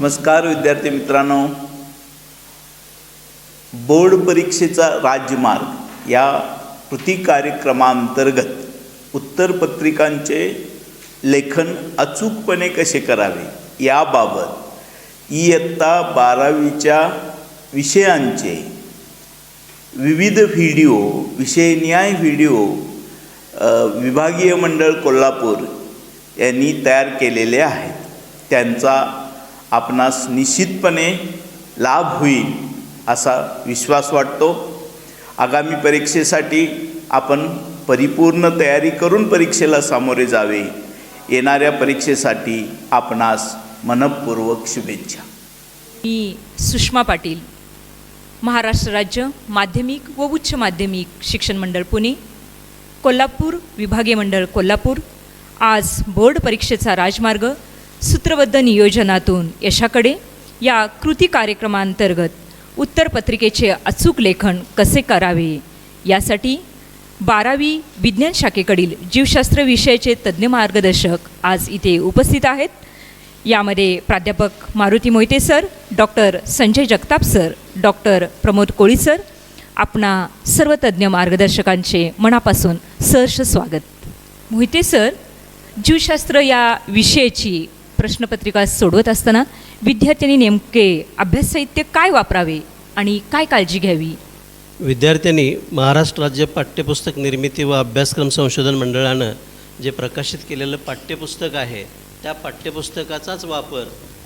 नमस्कार विद्यार्थी मित्रांनो. बोर्ड परीक्षेचा राज्यमार्ग या कृती कार्यक्रमांतर्गत उत्तरपत्रिकांचे लेखन अचूकपणे कसे करावे याबाबत इयत्ता बारावीच्या विषयांचे विविध व्हिडिओ विषयन्याय व्हिडिओ विभागीय मंडळ कोल्हापूर यांनी तयार केलेले आहेत. त्यांचा आपणास निश्चितपणे लाभ होईल असा विश्वास वाटतो. आगामी परीक्षेसाठी आपण परिपूर्ण तयारी करून परीक्षेला सामोरे जावे. येणाऱ्या परीक्षेसाठी आपणास मनपूर्वक शुभेच्छा. मी सुषमा पाटील महाराष्ट्र राज्य माध्यमिक व उच्च माध्यमिक शिक्षण मंडळ पुणे कोल्हापूर विभागीय मंडळ कोल्हापूर. आज बोर्ड परीक्षेचा राजमार्ग सूत्रबद्ध नियोजनातून यशाकडे या कृती कार्यक्रमांतर्गत उत्तरपत्रिकेचे अचूक लेखन कसे करावे? यासाठी बारावी विज्ञान शाखेकडील जीवशास्त्र विषयाचे तज्ज्ञ मार्गदर्शक आज इथे उपस्थित आहेत. यामध्ये प्राध्यापक Maruti Mohite sir doctor Sanjay Jagtap sir doctor Pramod Koli sir आपणा सर्व तज्ज्ञ मार्गदर्शकांचे मनापासून सहर्ष स्वागत. मोहिते सर जीवशास्त्र या विषयाची प्रश्नपत्रिका सोडवत असताना विद्यार्थ्यांनी नेमके अभ्यास साहित्य काय वापरावे आणि काय काळजी घ्यावी? विद्यार्थ्यांनी महाराष्ट्र राज्य पाठ्यपुस्तक निर्मिती व अभ्यासक्रम संशोधन मंडळानं जे प्रकाशित केलेलं पाठ्यपुस्तक आहे त्या पाठ्यपुस्तकाचाच वापर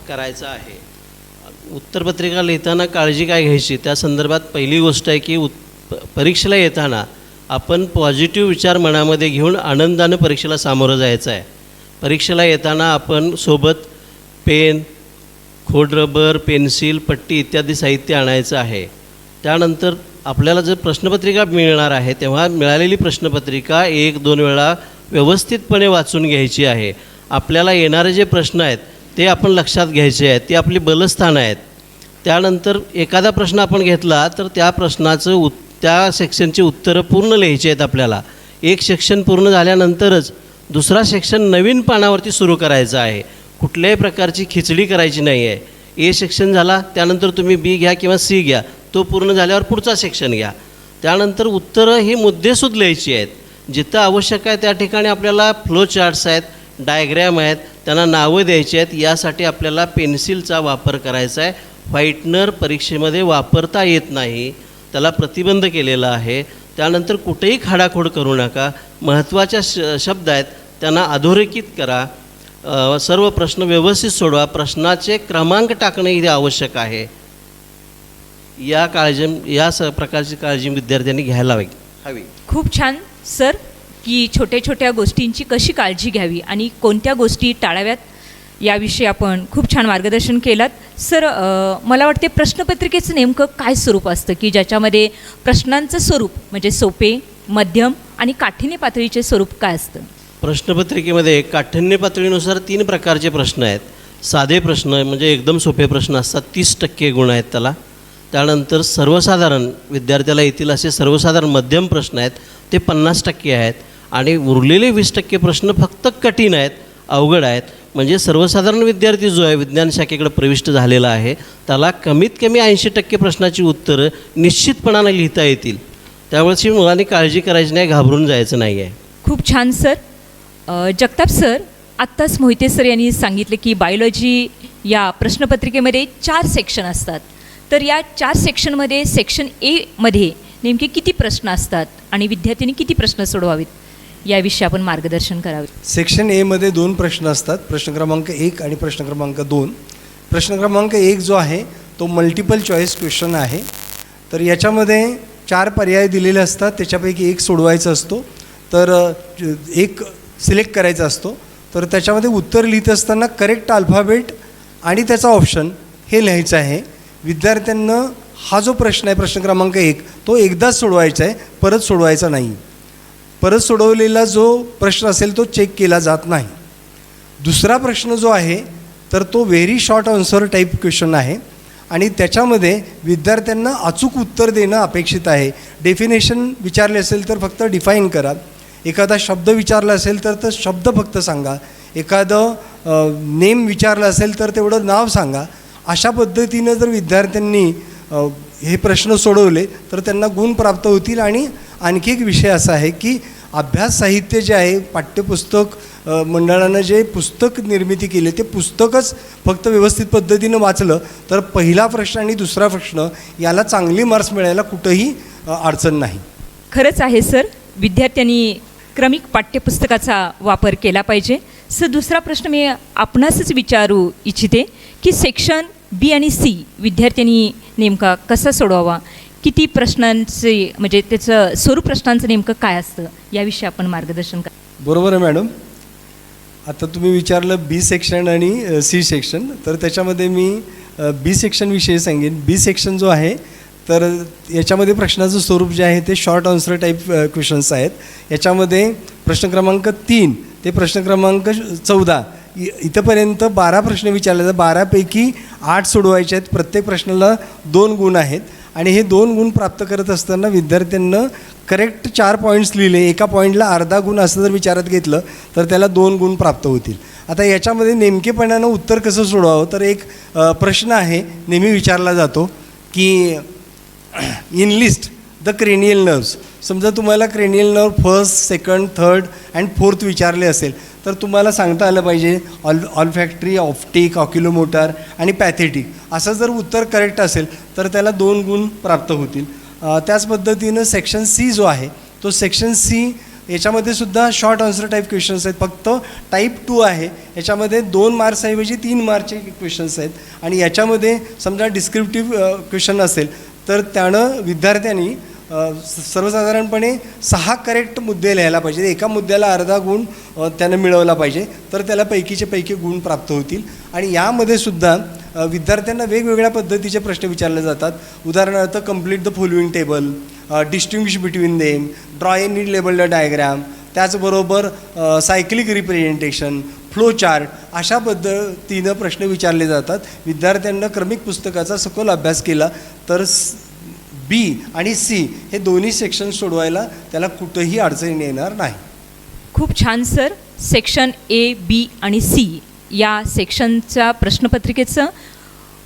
करायचा आहे. उत्तरपत्रिका लिहिताना काळजी काय घ्यायची? त्या संदर्भात पहिली गोष्ट आहे की उत् प- परीक्षेला येताना आपण पॉझिटिव्ह विचार मनामध्ये घेऊन आनंदानं परीक्षेला सामोरं जायचं आहे. परीक्षेला येताना आपण सोबत पेन खोड रबर पेन्सिल पट्टी इत्यादी साहित्य आणायचं आहे. त्यानंतर आपल्याला जर प्रश्नपत्रिका मिळणार आहे तेव्हा मिळालेली प्रश्नपत्रिका एक दोन वेळा व्यवस्थितपणे वाचून घ्यायची आहे. आपल्याला येणारे जे प्रश्न आहेत ते आपण लक्षात घ्यायचे आहेत ती आपली बलस्थानं आहेत. त्यानंतर एखादा प्रश्न आपण घेतला तर त्या प्रश्नाचं उत् त्या सेक्शनची उत्तरं पूर्ण लिहायची आहेत आपल्याला. एक सेक्शन पूर्ण झाल्यानंतरच दुसरा सेक्शन नवीन पानावरती सुरू करायचा आहे. कुठल्याही प्रकारची खिचडी करायची नाही आहे ए सेक्शन झाला त्यानंतर तुम्ही बी घ्या किंवा सी घ्या. तो पूर्ण झाल्यावर पुढचा सेक्शन घ्या. त्यानंतर उत्तरं ही मुद्देसूद लिहायची आहेत. जिथं आवश्यक आहे त्या ठिकाणी आपल्याला फ्लो चार्ट्स आहेत डायग्रॅम आहेत त्यांना नावं द्यायची आहेत. यासाठी आपल्याला पेन्सिलचा वापर करायचा आहे. व्हाईटनर परीक्षेमध्ये वापरता येत नाही. त्याला प्रतिबंध केलेला आहे. त्यानंतर कुठेही खाडाखोड करू नका. महत्त्वाच्या श शब्द आहेत. त्यांना अधोरेखित करा. सर्व प्रश्न व्यवस्थित सोडवा. प्रश्नाचे क्रमांक टाकणे इथे आवश्यक आहे. या काळजी या स प्रकारची काळजी विद्यार्थ्यांनी घ्यायला हवी. हवी. खूप छान. सर की छोट्या छोट्या गोष्टींची कशी काळजी घ्यावी आणि कोणत्या गोष्टी टाळाव्यात याविषयी आपण खूप छान मार्गदर्शन केलात. सर मला वाटते प्रश्नपत्रिकेचं नेमकं काय स्वरूप असतं? की ज्याच्यामध्ये प्रश्नांचं स्वरूप म्हणजे सोपे मध्यम आणि काठिण्य पातळीचे स्वरूप काय असतं? प्रश्नपत्रिकेमध्ये काठिण्य पातळीनुसार तीन प्रकारचे प्रश्न आहेत. साधे प्रश्न म्हणजे एकदम सोपे प्रश्न असतात तीस टक्के गुण आहेत त्याला. त्यानंतर सर्वसाधारण विद्यार्थ्याला येतील असे सर्वसाधारण मध्यम प्रश्न आहेत ते पन्नास टक्के आहेत. आणि उरलेले वीस टक्के प्रश्न फक्त कठीण आहेत अवघड आहेत. म्हणजे सर्वसाधारण विद्यार्थी जो आहे विज्ञान शाखेकडे प्रविष्ट झालेला आहे त्याला कमीत कमी ऐंशी टक्के प्रश्नाची उत्तरं निश्चितपणानं लिहिता येतील. त्यावेळेस मुलांनी काळजी करायची नाही घाबरून जायचं नाही आहे खूप छान सर. जगताप सर आत्ताच मोहिते सर यांनी सांगितले की बायोलॉजी या प्रश्नपत्रिकेमध्ये चार सेक्शन असतात. तर या चार सेक्शनमध्ये सेक्शन एमध्ये नेमके किती प्रश्न असतात आणि विद्यार्थ्यांनी किती प्रश्न सोडवावेत याविषयी आपण मार्गदर्शन करावे. सेक्शन एमध्ये दोन प्रश्न असतात. प्रश्न क्रमांक एक आणि प्रश्न क्रमांक दोन. प्रश्न क्रमांक एक जो आहे तो मल्टिपल चॉईस क्वेश्चन आहे. तर याच्यामध्ये चार पर्याय दिलेले असतात. त्याच्यापैकी एक सोडवायचा असतो. तर एक सिलेक्ट करायचा असतो तर त्याच्यामध्ये उत्तर लिहित असताना करेक्ट अल्फाबेट आणि त्याचा ऑप्शन हे लिहायचं आहे. विद्यार्थ्यांना हा जो प्रश्न आहे प्रश्न क्रमांक एक तो एकदाच सोडवायचा आहे परत सोडवायचा नाही. परत सोडवलेला जो प्रश्न असेल तो चेक केला जात नाही. दुसरा प्रश्न जो आहे तर तो very short answer type question आहे. आणि त्याच्यामध्ये विद्यार्थ्यांना अचूक उत्तर देणं अपेक्षित आहे. डेफिनेशन विचारले असेल तर फक्त डिफाईन करा. एखादा शब्द विचारला असेल तर तर शब्द फक्त सांगा. एखादं नेम विचारलं असेल तर तेवढं नाव सांगा. अशा पद्धतीनं जर विद्यार्थ्यांनी हे प्रश्न सोडवले तर त्यांना गुण प्राप्त होतील आणि आणखी एक विषय असा आहे की अभ्यास साहित्य जे आहे पाठ्यपुस्तक मंडळानं जे पुस्तक निर्मिती केली ते पुस्तकच फक्त व्यवस्थित पद्धतीनं वाचलं तर पहिला प्रश्न आणि दुसरा प्रश्न याला चांगली मार्क्स मिळायला कुठंही अडचण नाही. खरंच आहे सर. विद्यार्थ्यांनी क्रमिक पाठ्यपुस्तकाचा वापर केला पाहिजे. सर दुसरा प्रश्न मी आपणासच विचारू इच्छिते की सेक्शन बी आणि सी विद्यार्थ्यांनी नेमका कसा सोडवावा? किती प्रश्नांचे म्हणजे त्याचं स्वरूप प्रश्नांचं नेमकं काय असतं? याविषयी आपण मार्गदर्शन करा. बरोबर आहे मॅडम. आता तुम्ही विचारलं बी सेक्शन आणि सी सेक्शन. तर त्याच्यामध्ये मी बी सेक्शनविषयी सांगेन. बी सेक्शन जो आहे तर याच्यामध्ये प्रश्नाचं स्वरूप जे आहे ते शॉर्ट आन्सर टाईप क्वेश्चन्स आहेत. याच्यामध्ये प्रश्न क्रमांक तीन ते प्रश्न क्रमांक चौदा इ इथंपर्यंत बारा प्रश्न विचारले जातात. बारापैकी आठ सोडवायचे आहेत. प्रत्येक प्रश्नाला दोन गुण आहेत. आणि हे दोन गुण प्राप्त करत असताना विद्यार्थ्यांना करेक्ट चार पॉईंट्स लिहिले. एका पॉईंटला अर्धा गुण असं जर विचारात घेतलं तर त्याला दोन गुण प्राप्त होतील. आता याच्यामध्ये नेमकेपणानं उत्तर कसं सोडवावं? तर एक प्रश्न आहे नेहमी विचारला जातो की इनलिस्ट द क्रेनियल नर्व्स समजा तुम्हाला cranial nerve first second third and fourth विचारले असेल तर तुम्हाला सांगता आलं पाहिजे ऑल ऑलफॅक्टरी ऑप्टिक ऑक्युलोमोटार आणि पॅथेटिक असं जर उत्तर करेक्ट असेल तर त्याला दोन गुण प्राप्त होतील. त्याच पद्धतीनं सेक्शन सी जो आहे तो सेक्शन सी याच्यामध्ये सुद्धा शॉर्ट आन्सर टाईप क्वेश्चन्स आहेत. फक्त टाईप टू आहे. याच्यामध्ये दोन मार्क्सऐवजी तीन मार्कचे क्वेश्चन्स आहेत. आणि याच्यामध्ये समजा डिस्क्रिप्टिव्ह क्वेश्चन असेल तर त्यानं विद्यार्थ्यांनी सर्वसाधारणपणे सहा करेक्ट मुद्दे लिहायला पाहिजे एका मुद्द्याला अर्धा गुण त्यानं मिळवला पाहिजे. तर त्याला पैकीचे पैकी गुण प्राप्त होतील. आणि यामध्ये सुद्धा विद्यार्थ्यांना वेगवेगळ्या पद्धतीचे प्रश्न विचारले जातात. उदाहरणार्थ complete the following table distinguish between them draw a neat label diagram त्याचबरोबर सायक्लिक रिप्रेझेंटेशन फ्लो चार्ट अशा पद्धतीनं प्रश्न विचारले जातात. विद्यार्थ्यांना क्रमिक पुस्तकाचा सखोल अभ्यास केला तर बी आणि सी हे दोन्ही सेक्शन सोडवायला त्याला कुठंही अडचणी येणार नाही. खूप छान सर. सेक्शन ए बी आणि सी या सेक्शनच्या प्रश्नपत्रिकेचं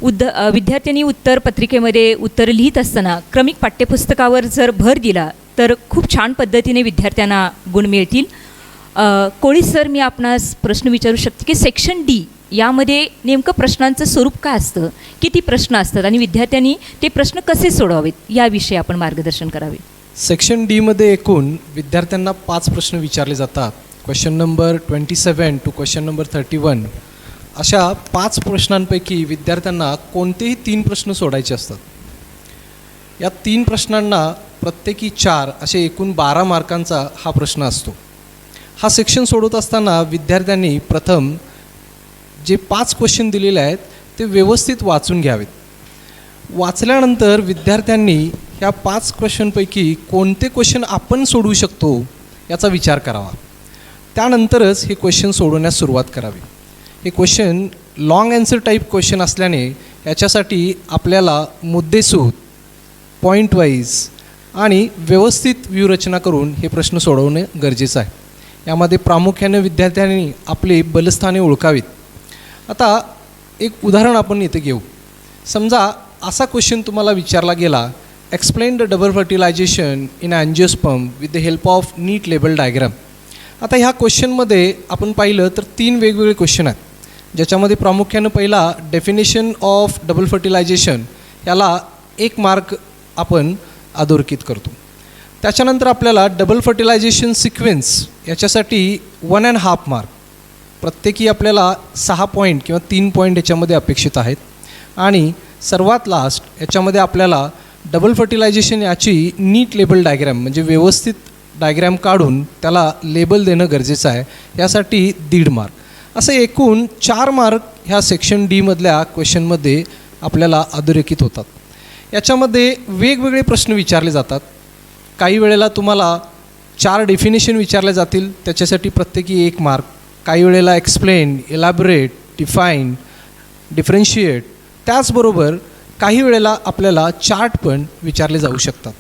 उद विद्यार्थ्यांनी उत्तर पत्रिकेमध्ये उत्तर लिहित असताना क्रमिक पाठ्यपुस्तकावर जर भर दिला तर खूप छान पद्धतीने विद्यार्थ्यांना गुण मिळतील. कोळी सर मी आपणास प्रश्न विचारू शकते की सेक्शन डी यामध्ये नेमकं प्रश्नांचं स्वरूप काय असतं? किती प्रश्न असतात? आणि विद्यार्थ्यांनी ते प्रश्न कसे सोडवावेत? याविषयी आपण मार्गदर्शन करावे. सेक्शन डीमध्ये एकूण विद्यार्थ्यांना पाच प्रश्न विचारले जातात. Question number twenty seven to question number thirty one अशा पाच प्रश्नांपैकी विद्यार्थ्यांना कोणतेही तीन प्रश्न सोडायचे असतात. या तीन प्रश्नांना प्रत्येकी चार असे एकूण बारा मार्कांचा हा प्रश्न असतो. हा सेक्शन सोडवत असताना विद्यार्थ्यांनी प्रथम जे पाच क्वेश्चन दिलेले आहेत ते व्यवस्थित वाचून घ्यावेत. वाचल्यानंतर विद्यार्थ्यांनी ह्या पाच क्वेश्चनपैकी कोणते क्वेश्चन आपण सोडवू शकतो याचा विचार करावा. त्यानंतरच हे क्वेश्चन सोडवण्यास सुरुवात करावी. हे question long answer type question असल्याने याच्यासाठी आपल्याला मुद्देसूद पॉईंट वाईज आणि व्यवस्थित व्यूहरचना करून हे प्रश्न सोडवणे गरजेचं आहे. यामध्ये प्रामुख्याने विद्यार्थ्यांनी आपले बलस्थाने ओळखावीत. आता एक उदाहरण आपण इथे घेऊ. समजा असा क्वेश्चन तुम्हाला विचारला गेला explain the double fertilization in angiosperm with the help of neat label diagram आता ह्या क्वेश्चनमध्ये आपण पाहिलं तर तीन वेगवेगळे क्वेश्चन आहेत. ज्याच्यामध्ये प्रामुख्यानं पहिला डेफिनेशन ऑफ डबल फर्टिलायझेशन याला एक मार्क आपण अधोरेखित करतो. त्याच्यानंतर आपल्याला डबल फर्टिलायझेशन सिक्वेन्स याच्यासाठी वन अँड हाफ मार्क प्रत्येकी आपल्याला सहा पॉईंट किंवा तीन पॉईंट याच्यामध्ये अपेक्षित आहेत. आणि सर्वात लास्ट याच्यामध्ये आपल्याला डबल फर्टिलायझेशन याची नीट लेबल डायग्रॅम म्हणजे व्यवस्थित डायग्रॅम काढून त्याला लेबल देणं गरजेचं आहे. यासाठी दीड मार्क असं एकूण चार मार्क ह्या सेक्शन डीमधल्या क्वेश्चनमध्ये आपल्याला अधोरेखित होतात. याच्यामध्ये वेगवेगळे प्रश्न विचारले जातात. काही वेळेला तुम्हाला चार डेफिनेशन विचारल्या जातील. त्याच्यासाठी प्रत्येकी एक मार्क काही वेळेला एक्सप्लेन इलाबरेट डिफाईन डिफरन्शिएट त्याचबरोबर काही वेळेला आपल्याला चार्ट पण विचारले जाऊ शकतात.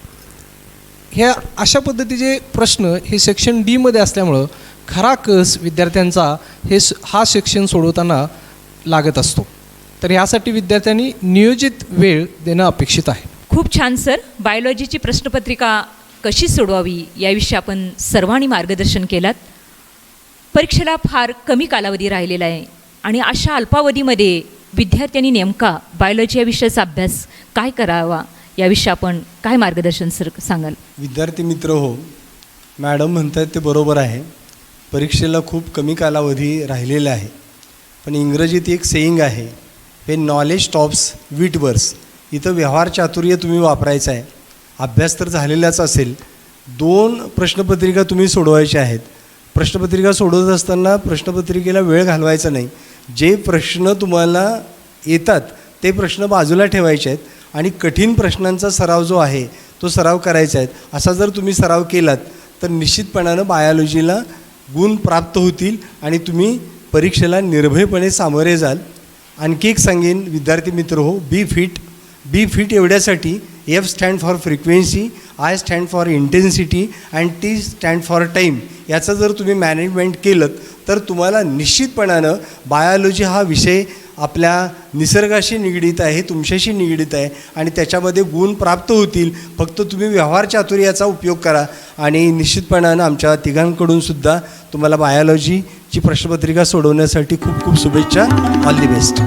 ह्या अशा पद्धतीचे प्रश्न हे सेक्शन डीमध्ये असल्यामुळं खरा कस विद्यार्थ्यांचा हे स हा सेक्शन सोडवताना लागत असतो. तर ह्यासाठी विद्यार्थ्यांनी नियोजित वेळ देणं अपेक्षित आहे. खूप छान सर. बायोलॉजीची प्रश्नपत्रिका कशी सोडवावी याविषयी आपण सर्वांनी मार्गदर्शन केलात. परीक्षेला फार कमी कालावधी राहिलेला आहे आणि अशा अल्पावधीमध्ये विद्यार्थ्यांनी नेमका बायोलॉजी या विषयाचा अभ्यास काय करावा याविषयी आपण काय मार्गदर्शन सर सांगाल? विद्यार्थी मित्र हो मॅडम म्हणतात ते बरोबर आहे. परीक्षेला खूप कमी कालावधी राहिलेला आहे. पण इंग्रजीत एक सेईंग आहे हे नॉलेज टॉप्स वीट वर्स इथं व्यवहार चातुर्य तुम्ही वापरायचं आहे. अभ्यास तर झालेलाच असेल. दोन प्रश्नपत्रिका तुम्ही सोडवायच्या आहेत. प्रश्नपत्रिका सोडवत असताना प्रश्नपत्रिकेला वेळ घालवायचा नाही. जे प्रश्न तुम्हाला येतात ते प्रश्न बाजूला ठेवायचे आहेत आणि कठीण प्रश्नांचा सराव जो आहे तो सराव करायचा आहे. असा जर तुम्ही सराव केलात तर निश्चितपणानं बायोलॉजीला गुण प्राप्त होतील आणि तुम्ही परीक्षेला निर्भयपणे सामोरे जाल. आणखी एक सांगेन विद्यार्थी मित्र हो बी फिट बी फिट एवढ्यासाठी F stand for frequency I stand for intensity and T stand for time याचं जर तुम्ही मॅनेजमेंट केलं तर तुम्हाला निश्चितपणानं बायोलॉजी हा विषय आपल्या निसर्गाशी निगडीत आहे तुमच्याशी निगडीत आहे आणि त्याच्यामध्ये गुण प्राप्त होतील. फक्त तुम्ही व्यवहार चातुर्याचा उपयोग करा आणि निश्चितपणानं आमच्या तिघांकडून सुद्धा तुम्हाला बायोलॉजीची प्रश्नपत्रिका सोडवण्यासाठी खूप खूप शुभेच्छा. All the best